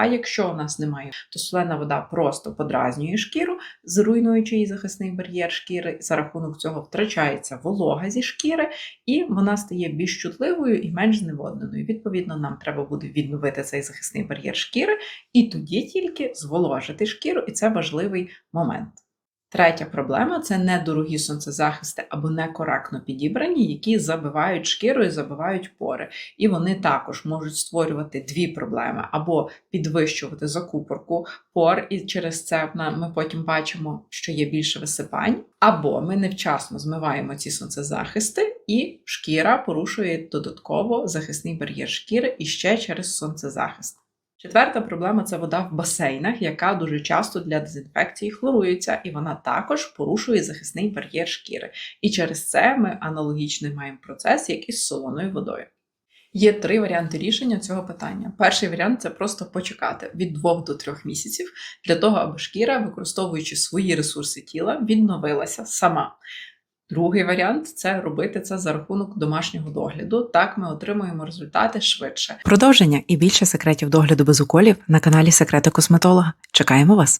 А якщо у нас немає, то солена вода просто подразнює шкіру, зруйнуючи її захисний бар'єр шкіри. За рахунок цього втрачається волога зі шкіри, і вона стає більш чутливою і менш зневодненою. Відповідно, нам треба буде відновити цей захисний бар'єр шкіри, і тоді тільки зволожити шкіру, і це важливий момент. Третя проблема це недорогі сонцезахисти або некоректно підібрані, які забивають шкіру і забивають пори. І вони також можуть створювати дві проблеми: або підвищувати закупорку пор, і через це ми потім бачимо, що є більше висипань, або ми невчасно змиваємо ці сонцезахисти, і шкіра порушує додатково захисний бар'єр шкіри і ще через сонцезахист. Четверта проблема це вода в басейнах, яка дуже часто для дезінфекції хлорується, і вона також порушує захисний бар'єр шкіри. І через це ми аналогічний маємо процес, як і з солоною водою. Є три варіанти рішення цього питання. Перший варіант це просто почекати від 2 до 3 місяців для того, аби шкіра, використовуючи свої ресурси тіла, відновилася сама. Другий варіант це робити це за рахунок домашнього догляду. Так ми отримуємо результати швидше. Продовження і більше секретів догляду без уколів на каналі Секрети косметолога. Чекаємо вас!